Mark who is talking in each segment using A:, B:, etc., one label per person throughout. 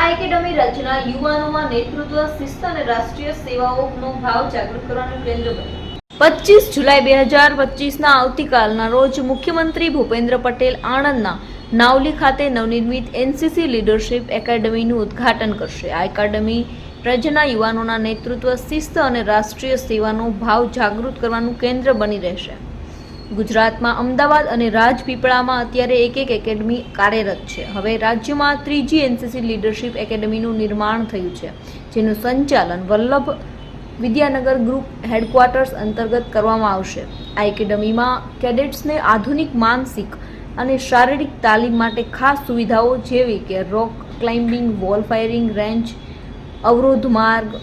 A: આ એકેડમી રચના યુવાનોમાં નેતૃત્વ શિસ્ત અને રાષ્ટ્રીય સેવાઓનો ભાવ જાગૃત કરવાનું કેન્દ્ર બન્યું પચીસ જુલાઈ બે હજાર પચીસના આવતીકાલના રોજ મુખ્યમંત્રી ભૂપેન્દ્ર પટેલ આણંદના નાવલી ખાતે નવનિર્મિત એનસીસી લીડરશિપ એકેડમીનું ઉદ્ઘાટન કરશે આ એકેડમી રાજ્યના યુવાનોના નેતૃત્વ શિસ્ત અને રાષ્ટ્રીય સેવાનો ભાવ જાગૃત કરવાનું કેન્દ્ર બની રહેશે ગુજરાતમાં અમદાવાદ અને રાજપીપળામાં અત્યારે એક એક એકેડમી કાર્યરત છે હવે રાજ્યમાં ત્રીજી એનસીસી લીડરશીપ એકેડમીનું નિર્માણ થયું છે જેનું સંચાલન વલ્લભ વિદ્યાનગર ગ્રુપ હેડક્વાર્ટર્સ અંતર્ગત કરવામાં આવશે આ એકેડમીમાં કેડેટ્સને આધુનિક માનસિક અને શારીરિક તાલીમ માટે ખાસ સુવિધાઓ જેવી કે rock climbing wall firing range અવરોધ માર્ગ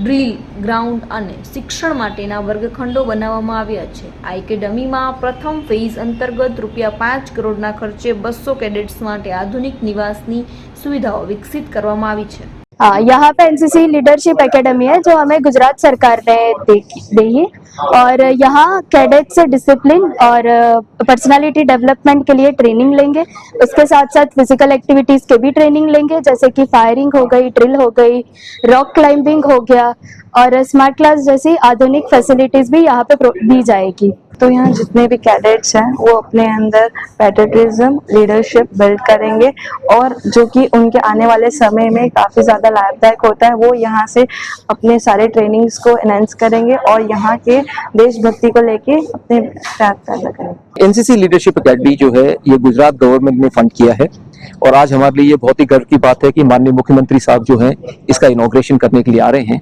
A: ડ્રીલ ગ્રાઉન્ડ અને શિક્ષણ માટેના વર્ગખંડો બનાવવામાં આવ્યા છે આ એકેડમીમાં પ્રથમ ફેઝ અંતર્ગત રૂપિયા પાંચ કરોડના ખર્ચે બસો કેડેટ્સ માટે આધુનિક નિવાસની સુવિધાઓ વિકસિત કરવામાં આવી છે
B: हाँ, यहाँ पे एनसीसी लीडरशिप एकेडमी है जो हमें गुजरात सरकार ने दी है और यहाँ कैडेट से डिसिप्लिन और पर्सनालिटी डेवलपमेंट के लिए ट्रेनिंग लेंगे उसके साथ साथ फिजिकल एक्टिविटीज के भी ट्रेनिंग लेंगे जैसे कि फायरिंग हो गई ड्रिल हो गई रॉक क्लाइंबिंग हो गया और स्मार्ट क्लास जैसी आधुनिक फैसिलिटीज भी यहाँ पे दी जाएगी
C: तो यहाँ जितने भी कैडेट्स हैं वो अपने अंदर पैटेटिज्म लीडरशिप बिल्ड करेंगे और जो कि उनके आने वाले समय में काफ़ी ज़्यादा लाभदायक होता है वो यहाँ से अपने सारे ट्रेनिंग्स को एनहेंस करेंगे और यहाँ के देशभक्ति को लेके अपने
D: एनसीसी लीडरशिप अकेडमी जो है ये गुजरात गवर्नमेंट ने फंड किया है और आज हमारे लिए ये बहुत ही गर्व की बात है कि माननीय मुख्यमंत्री साहब जो है इसका इनोग्रेशन करने के लिए आ रहे हैं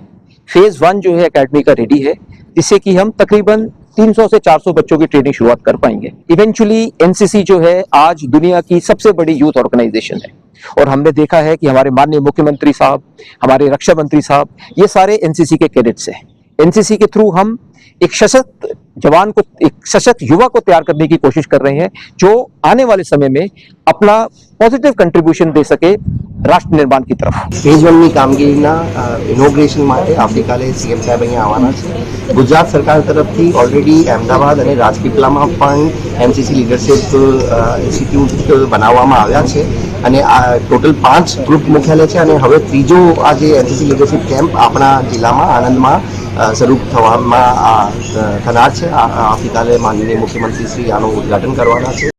D: फेज वन जो है अकेडमी का रेडी है जिससे कि हम तकरीबन 300 से 400 बच्चों की ट्रेनिंग शुरुआत कर पाएंगे इवेंचुअली एनसीसी जो है आज दुनिया की सबसे बड़ी यूथ ऑर्गेनाइजेशन है और हमने देखा है कि हमारे माननीय मुख्यमंत्री साहब हमारे रक्षा मंत्री साहब ये सारे एनसीसी के कैडेट्स हैं एनसीसी के थ्रू हम एक सशक्त जवान को एक सशक्त युवा को तैयार करने की कोशिश कर रहे हैं जो आने वाले समय में अपना पॉजिटिव कंट्रीब्यूशन दे सके राष्ट्र निर्माण की तरफ
E: पंजीणमी कामगीरना इनोग्रेशन मार्के आपिकाले सीएम साहब અહીં આવવાના છે ગુજરાત સરકાર તરફથી ઓલરેડી અમદાવાદ અને રાજકીપલામાં પાંચ एमसीसी લીડરશિપ ઇન્સ્ટિટ્યુટ તો બનાવવામાં આવ્યા છે અને આ ટોટલ પાંચ ગ્રુપ મુખ્યાલે છે અને હવે ત્રીજો આ કેટી લીડરશિપ કેમ્પ આપણા જિલ્લામાં આણંદમાં સ્વરૂપ થવામાં આ થનાર છે આવતીકાલે માનનીય મુખ્યમંત્રી શ્રી આનું ઉદઘાટન કરવાના છે